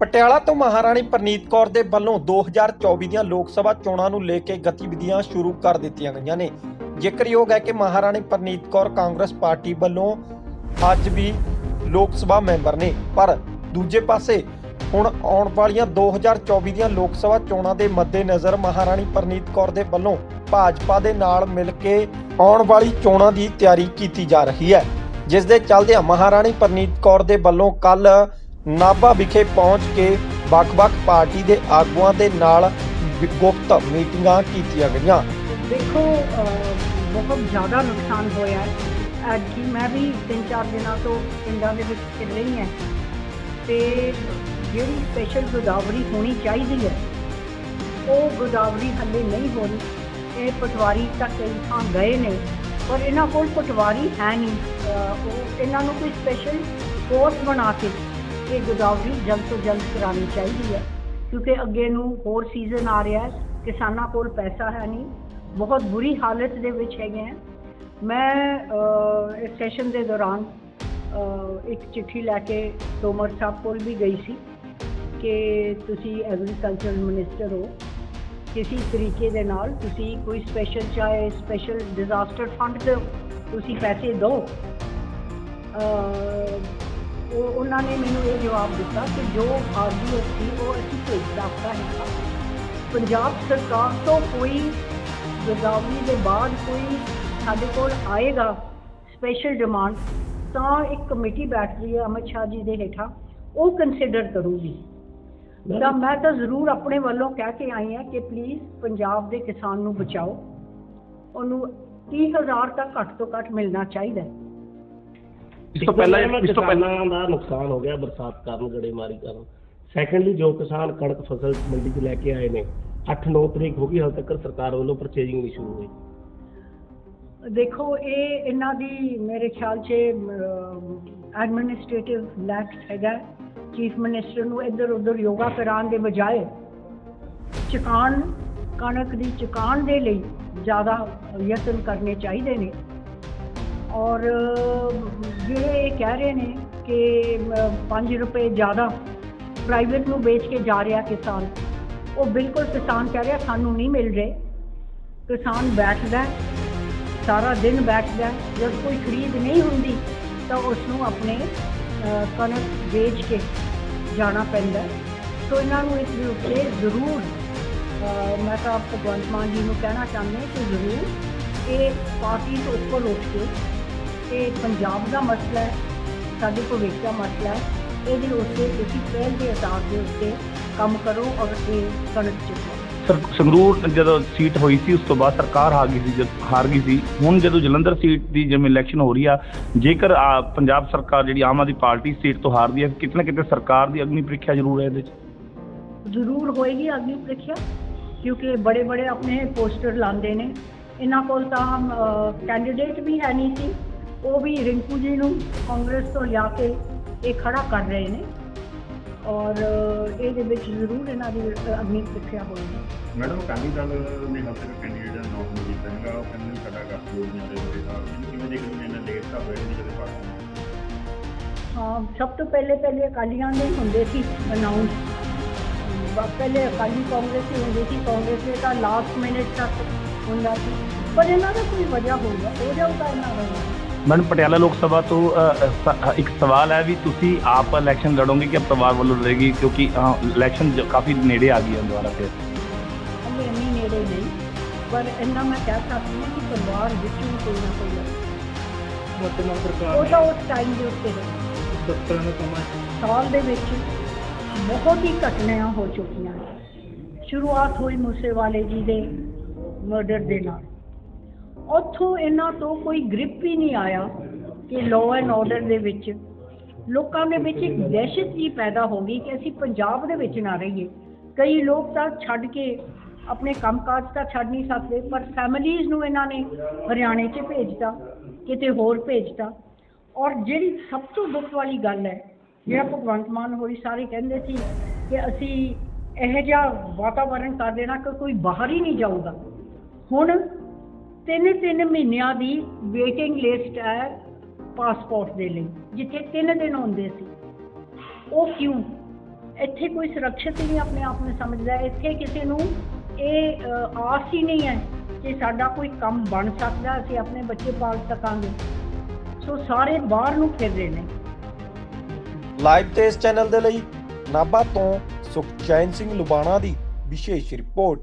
ਪਟਿਆਲਾ ਤੋਂ ਮਹਾਰਾਣੀ ਪ੍ਰਨੀਤ ਕੌਰ ਦੇ ਵੱਲੋਂ 2024 ਦੀਆਂ ਲੋਕ ਸਭਾ ਚੋਣਾਂ ਨੂੰ ਲੈ ਕੇ ਗਤੀਵਿਧੀਆਂ ਸ਼ੁਰੂ ਕਰ ਦਿੱਤੀਆਂ ਗਈਆਂ ਨੇ। ਜ਼ਿਕਰਯੋਗ ਹੈ ਕਿ ਮਹਾਰਾਣੀ ਪ੍ਰਨੀਤ ਕੌਰ ਕਾਂਗਰਸ ਪਾਰਟੀ ਵੱਲੋਂ ਅੱਜ ਵੀ ਲੋਕ ਸਭਾ ਮੈਂਬਰ ਨੇ, ਪਰ ਦੂਜੇ ਪਾਸੇ ਹੁਣ ਆਉਣ ਵਾਲੀਆਂ 2024 ਦੀਆਂ ਲੋਕ ਸਭਾ ਚੋਣਾਂ ਦੇ ਮੱਦੇਨਜ਼ਰ ਮਹਾਰਾਣੀ ਪ੍ਰਨੀਤ ਕੌਰ ਦੇ ਵੱਲੋਂ ਭਾਜਪਾ ਦੇ ਨਾਲ ਮਿਲ ਕੇ ਆਉਣ ਵਾਲੀ ਚੋਣਾਂ ਦੀ ਤਿਆਰੀ ਕੀਤੀ ਜਾ ਰਹੀ ਹੈ। ਜਿਸ ਦੇ ਚੱਲਦਿਆਂ ਮਹਾਰਾਣੀ ਪ੍ਰਨੀਤ ਕੌਰ ਦੇ ਵੱਲੋਂ ਕੱਲ ਨਾਭਾ ਵਿਖੇ ਪਹੁੰਚ ਕੇ ਵੱਖ-ਵੱਖ ਪਾਰਟੀ ਦੇ ਆਗੂਆਂ ਦੇ ਨਾਲ ਗੁਪਤ ਮੀਟਿੰਗਾਂ ਕੀਤੀਆਂ ਗਈਆਂ। ਦੇਖੋ ਬਹੁਤ ਜ਼ਿਆਦਾ ਨੁਕਸਾਨ ਹੋਇਆ ਹੈ। ਕਿ ਮੈਂ ਵੀ ਤਿੰਨ ਚਾਰ ਦਿਨਾਂ ਤੋਂ ਪਿੰਡਾਂ ਦੇ ਵਿੱਚ ਫਿਰ ਰਹੀ ਹਾਂ। ਤੇ ਜਿਹੜੀ ਸਪੈਸ਼ਲ ਗੋਦਾਵਰੀ ਹੋਣੀ ਚਾਹੀਦੀ ਹੈ, ਉਹ ਗੋਦਾਵਰੀ ਹੱਲੇ ਨਹੀਂ ਹੋਣੀ। ਇਹ ਪਟਵਾਰੀ ਤੱਕ ਕਈ ਥਾਂ ਗਏ ਨੇ, ਪਰ ਇਹਨਾਂ ਕੋਲ ਪਟਵਾਰੀ ਹੈ ਨਹੀਂ। ਉਹ, ਇਹਨਾਂ ਨੂੰ ਕੋਈ ਸਪੈਸ਼ਲ ਕੋਰਸ ਬਣਾ ਕੇ ਇਹ ਗੋਦਾਵਰੀ ਜਲਦ ਤੋਂ ਜਲਦ ਕਰਾਉਣੀ ਚਾਹੀਦੀ ਹੈ, ਕਿਉਂਕਿ ਅੱਗੇ ਨੂੰ ਹੋਰ ਸੀਜ਼ਨ ਆ ਰਿਹਾ ਹੈ, ਕਿਸਾਨਾਂ ਕੋਲ ਪੈਸਾ ਹੈ ਨਹੀਂ। ਬਹੁਤ ਬੁਰੀ ਹਾਲਤ ਦੇ ਵਿੱਚ ਹੈਗੇ ਹੈ। ਮੈਂ ਇਸ ਸੈਸ਼ਨ ਦੇ ਦੌਰਾਨ ਇੱਕ ਚਿੱਠੀ ਲੈ ਕੇ ਤੋਮਰ ਸਾਹਿਬ ਕੋਲ ਵੀ ਗਈ ਸੀ ਕਿ ਤੁਸੀਂ ਐਗਰੀਕਲਚਰ ਮਿਨਿਸਟਰ ਹੋ। ਕਿਸੇ ਤਰੀਕੇ ਦੇ ਨਾਲ ਤੁਸੀਂ ਕੋਈ ਸਪੈਸ਼ਲ ਚਾਹੇ ਸਪੈਸ਼ਲ ਡਿਜ਼ਾਸਟਰ ਫੰਡ ਦੇ ਤੁਸੀਂ ਪੈਸੇ ਦਿਓ। ਉਹ ਉਹਨਾਂ ਨੇ ਮੈਨੂੰ ਇਹ ਜਵਾਬ ਦਿੱਤਾ ਕਿ ਜੋ ਆਰਡੀਐਫ ਸੀ ਉਹ ਅਸੀਂ ਭੇਜ ਸਕਦਾ ਹੈ। ਪੰਜਾਬ ਸਰਕਾਰ ਤੋਂ ਕੋਈ ਗੋਦਾਵਰੀ ਦੇ ਬਾਅਦ ਕੋਈ ਸਾਡੇ ਕੋਲ ਆਏਗਾ ਸਪੈਸ਼ਲ ਡਿਮਾਂਡ ਤਾਂ ਇੱਕ ਕਮੇਟੀ ਬੈਠ ਰਹੀ ਹੈ ਅਮਿਤ ਸ਼ਾਹ ਜੀ ਦੇ ਹੇਠਾਂ ਉਹ ਕੰਸੀਡਰ ਕਰੂਗੀ। ਤਾਂ ਮੈਂ ਤਾਂ ਜ਼ਰੂਰ ਆਪਣੇ ਵੱਲੋਂ ਕਹਿ ਕੇ ਆਈ ਹਾਂ ਕਿ ਪਲੀਜ਼ ਪੰਜਾਬ ਦੇ ਕਿਸਾਨ ਨੂੰ ਬਚਾਓ। ਉਹਨੂੰ 30000 ਤੱਕ ਘੱਟ ਤੋਂ ਘੱਟ ਮਿਲਣਾ ਚਾਹੀਦਾ ਹੈ। ਇਸ ਤੋਂ ਪਹਿਲਾਂ ਇਸ ਤੋਂ ਪਹਿਲਾਂ ਦਾ ਨੁਕਸਾਨ ਹੋ ਗਿਆ ਬਰਸਾਤ ਕਾਰਨ ਗੜੇਮਾਰੀ ਕਾਰਨ। ਸੈਕੰਡਲੀ ਜੋ ਕਿਸਾਨ ਕਣਕ ਫਸਲ ਮੰਡੀ 'ਚ ਲੈ ਕੇ ਆਏ ਨੇ 8-9 ਤਰੀਕ ਹੋ ਗਈ ਹਾਲ ਤੱਕ ਸਰਕਾਰ ਵੱਲੋਂ ਪਰਚੇਜਿੰਗ ਨਹੀਂ ਸ਼ੁਰੂ ਹੋਈ। ਦੇਖੋ ਇਹ ਇਹਨਾਂ ਦੀ ਮੇਰੇ ਖਿਆਲ 'ਚ ਐਡਮਿਨਿਸਟ੍ਰੇਟਿਵ ਲੈਕਸ ਹੈਗਾ। ਚੀਫ ਮਿਨਿਸਟਰ ਨੂੰ ਇੱਧਰ ਉੱਧਰ ਯੋਗਾ ਕਰਾਉਣ ਦੇ ਬਜਾਏ ਚੁਕਾਣ ਕਣਕ ਦੀ ਚੁਕਾਣ ਦੇ ਲਈ ਜ਼ਿਆਦਾ ਯਤਨ ਕਰਨੇ ਚਾਹੀਦੇ ਨੇ। ਔਰ ਜਿਹੜੇ ਇਹ ਕਹਿ ਰਹੇ ਨੇ ਕਿ 5 ਰੁਪਏ ਜ਼ਿਆਦਾ ਪ੍ਰਾਈਵੇਟ ਨੂੰ ਵੇਚ ਕੇ ਜਾ ਰਿਹਾ ਕਿਸਾਨ। ਉਹ ਬਿਲਕੁਲ ਕਿਸਾਨ ਕਹਿ ਰਿਹਾ, ਸਾਨੂੰ ਨਹੀਂ ਮਿਲ ਰਹੇ। ਕਿਸਾਨ ਬੈਠਦਾ, ਸਾਰਾ ਦਿਨ ਬੈਠਦਾ, ਜਦ ਕੋਈ ਖਰੀਦ ਨਹੀਂ ਹੁੰਦੀ, ਤਾਂ ਉਸ ਨੂੰ ਆਪਣੇ ਕਣਕ ਵੇਚ ਕੇ ਜਾਣਾ ਪੈਂਦਾ। ਸੋ ਇਹਨਾਂ ਨੂੰ ਇਸ ਦੇ ਉੱਤੇ ਜ਼ਰੂਰ ਮੈਂ ਤਾਂ ਭਗਵੰਤ ਮਾਨ ਜੀ ਨੂੰ ਕਹਿਣਾ ਚਾਹੁੰਦੀ ਕਿ ਜ਼ਰੂਰ ਇਹ ਪਾਰਟੀ ਤੋਂ ਉੱਪਰ ਉੱਠ ਕੇ ਇਹ ਪੰਜਾਬ ਦਾ ਮਸਲਾ ਹੈ ਸਾਡੇ ਭਵਿੱਖ ਦਾ ਮਸਲਾ ਹੈ ਇਹਦੇ ਉੱਤੇ ਤੁਸੀਂ ਪਹਿਲ ਦੇ ਆਧਾਰ ਦੇ ਉੱਤੇ ਕੰਮ ਕਰੋ ਔਰ ਇਹ ਕਣਕ ਸਰ ਸੰਗਰੂਰ ਜਦੋਂ ਸੀਟ ਹੋਈ ਸੀ ਉਸ ਤੋਂ ਬਾਅਦ ਸਰਕਾਰ ਹਾਰ ਗਈ ਸੀ ਜਦ ਹਾਰ ਗਈ ਸੀ। ਹੁਣ ਜਦੋਂ ਜਲੰਧਰ ਸੀਟ ਦੀ ਜਿਵੇਂ ਇਲੈਕਸ਼ਨ ਹੋ ਰਹੀ ਆ ਜੇਕਰ ਆ, ਪੰਜਾਬ ਸਰਕਾਰ ਜਿਹੜੀ ਆਮ ਆਦਮੀ ਪਾਰਟੀ ਸੀਟ ਤੋਂ ਹਾਰਦੀ ਹੈ ਕਿਤੇ ਨਾ ਕਿਤੇ ਸਰਕਾਰ ਦੀ ਅਗਨੀ ਪ੍ਰੀਖਿਆ ਜ਼ਰੂਰ ਹੈ ਇਹਦੇ 'ਚ? ਜ਼ਰੂਰ ਹੋਏਗੀ ਅਗਲੀ ਪ੍ਰੀਖਿਆ ਕਿਉਂਕਿ ਬੜੇ ਬੜੇ ਆਪਣੇ ਪੋਸਟਰ ਲਾਉਂਦੇ ਨੇ। ਇਹਨਾਂ ਕੋਲ ਤਾਂ ਕੈਂਡੀਡੇਟ ਵੀ ਹੈ ਨਹੀਂ ਸੀ। ਉਹ ਵੀ ਰਿੰਕੂ ਜੀ ਨੂੰ ਕਾਂਗਰਸ ਤੋਂ ਲਿਆ ਕੇ ਇਹ ਖੜਾ ਕਰ ਰਹੇ ਨੇ। ਔਰ ਇਹਦੇ ਵਿੱਚ ਜ਼ਰੂਰ ਇਹਨਾਂ ਦੀ ਅਗਨੀ ਪ੍ਰੀਖਿਆ ਹੋਏਗੀ ਮੈਡਮ ਅਕਾਲੀ ਦਲ ਨੇ ਹਾਲ ਤੱਕ ਕੈਂਡੀਡੇਟ ਨਾਮ ਨਹੀਂ ਕੀਤਾ ਹੈਗਾ। ਉਹ ਕਹਿੰਦੇ ਨੇ ਸਾਡਾ ਕਰ ਦੋ ਜਾਂ ਦੇ ਨਾਲ ਇਹਨੂੰ ਕਿਵੇਂ ਦੇਖਦੇ ਨੇ? ਇਹਨਾਂ ਲੇਟ ਤਾਂ ਹੋਏ ਨਹੀਂ ਕਦੇ ਪਾਰਟੀ ਹਾਂ ਸਭ ਤੋਂ ਪਹਿਲੇ ਪਹਿਲੇ ਅਕਾਲੀਆਂ ਦੇ ਹੁੰਦੇ ਸੀ ਅਨਾਉਂਸ ਪਹਿਲੇ ਅਕਾਲੀ ਕਾਂਗਰਸ ਹੀ ਹੁੰਦੀ ਸੀ। ਕਾਂਗਰਸ ਦੇ ਤਾਂ ਲਾਸਟ ਮਿੰਟ ਤੱਕ ਹੁੰਦਾ ਸੀ। ਪਰ ਇਹਨਾਂ ਦਾ ਕੋਈ ਵਜ੍ਹਾ ਹੋਊਗਾ। ਹੋ ਜਾਊਗਾ ਇਹਨਾਂ ਦਾ ਮੈਡਮ ਪਟਿਆਲਾ ਲੋਕ ਸਭਾ ਤੋਂ ਇੱਕ ਸਵਾਲ ਹੈ ਵੀ ਤੁਸੀਂ ਆਪ ਇਲੈਕਸ਼ਨ ਲੜੋਗੇ ਕਿ ਪਰਿਵਾਰ ਵੱਲੋਂ ਲੜੇਗੀ? ਕਿਉਂਕਿ ਇਲੈਕਸ਼ਨ ਕਾਫੀ ਨੇੜੇ ਆ ਗਈ ਹੈ ਦੁਬਾਰਾ ਫਿਰ। ਹਲੇ ਇੰਨੀ ਨੇੜੇ ਨਹੀਂ ਪਰ ਇੰਨਾ ਮੈਂ ਕਹਿ ਸਕਦੀ ਹਾਂ ਕਿ ਪਰਿਵਾਰ ਵਿੱਚੋਂ ਕੋਈ ਨਾ ਕੋਈ ਹੈ। ਵਰਤਮਾਨ ਉਹ ਸਰਕਾਰ ਤਾਂ ਉਸ ਟਾਈਮ ਦੇ ਉੱਤੇ ਦਫ਼ਤਰਾਂ ਦਾ ਕੰਮ ਸਾਲ ਦੇ ਵਿੱਚ ਬਹੁਤ ਹੀ ਘਟਨਾਵਾਂ ਹੋ ਚੁੱਕੀਆਂ ਨੇ। ਸ਼ੁਰੂਆਤ ਹੋਈ ਮੂਸੇਵਾਲੇ ਜੀ ਦੇ ਮਰਡਰ ਦੇ ਨਾਲ। ਉੱਥੋਂ ਇਹਨਾਂ ਤੋਂ ਕੋਈ ਗ੍ਰਿਪ ਹੀ ਨਹੀਂ ਆਇਆ ਕਿ ਲਾਅ ਐਂਡ ਆਰਡਰ ਦੇ ਵਿੱਚ ਲੋਕਾਂ ਦੇ ਵਿੱਚ ਇੱਕ ਦਹਿਸ਼ਤ ਜੀ ਪੈਦਾ ਹੋ ਗਈ ਕਿ ਅਸੀਂ ਪੰਜਾਬ ਦੇ ਵਿੱਚ ਨਾ ਰਹੀਏ। ਕਈ ਲੋਕ ਤਾਂ ਛੱਡ ਕੇ ਆਪਣੇ ਕੰਮਕਾਜ ਤਾਂ ਛੱਡ ਨਹੀਂ ਸਕਦੇ, ਪਰ ਫੈਮਿਲੀਜ਼ ਨੂੰ ਇਹਨਾਂ ਨੇ ਹਰਿਆਣੇ 'ਚ ਭੇਜਤਾ, ਕਿਤੇ ਹੋਰ ਭੇਜਤਾ। ਔਰ ਜਿਹੜੀ ਸਭ ਤੋਂ ਦੁੱਖ ਵਾਲੀ ਗੱਲ ਹੈ, ਜਿਹੜਾ ਭਗਵੰਤ ਮਾਨ ਹੋਈ ਸਾਰੇ ਕਹਿੰਦੇ ਸੀ ਕਿ ਅਸੀਂ ਇਹੋ ਜਿਹਾ ਵਾਤਾਵਰਣ ਕਰ ਦੇਣਾ ਕਿ ਕੋਈ ਬਾਹਰ ਹੀ ਨਹੀਂ ਜਾਊਗਾ। ਹੁਣ ਤਿੰਨ ਤਿੰਨ ਮਹੀਨਿਆਂ ਦੀ ਵੇਟਿੰਗ ਲਿਸਟ ਹੈ ਪਾਸਪੋਰਟ ਦੇ ਲਈ, ਜਿੱਥੇ ਤਿੰਨ ਦਿਨ ਹੁੰਦੇ ਸੀ। ਉਹ ਕਿਉਂ? ਇੱਥੇ ਕੋਈ ਸੁਰੱਖਿਅਤ ਹੀ ਨਹੀਂ ਆਪਣੇ ਆਪ ਨੂੰ ਸਮਝਦਾ। ਇੱਥੇ ਕਿਸੇ ਨੂੰ ਇਹ ਆਸ ਹੀ ਨਹੀਂ ਹੈ ਕਿ ਸਾਡਾ ਕੋਈ ਕੰਮ ਬਣ ਸਕਦਾ, ਅਸੀਂ ਆਪਣੇ ਬੱਚੇ ਪਾਲ ਸਕਾਂਗੇ। ਸੋ ਸਾਰੇ ਬਾਹਰ ਨੂੰ ਫਿਰ ਰਹੇ ਨੇ। ਲਾਈਵ ਤੇ ਇਸ ਚੈਨਲ ਦੇ ਲਈ ਨਾਭਾ ਤੋਂ ਸੁਖਚੈਨ ਸਿੰਘ ਲੁਬਾਣਾ ਦੀ ਵਿਸ਼ੇਸ਼ ਰਿਪੋਰਟ।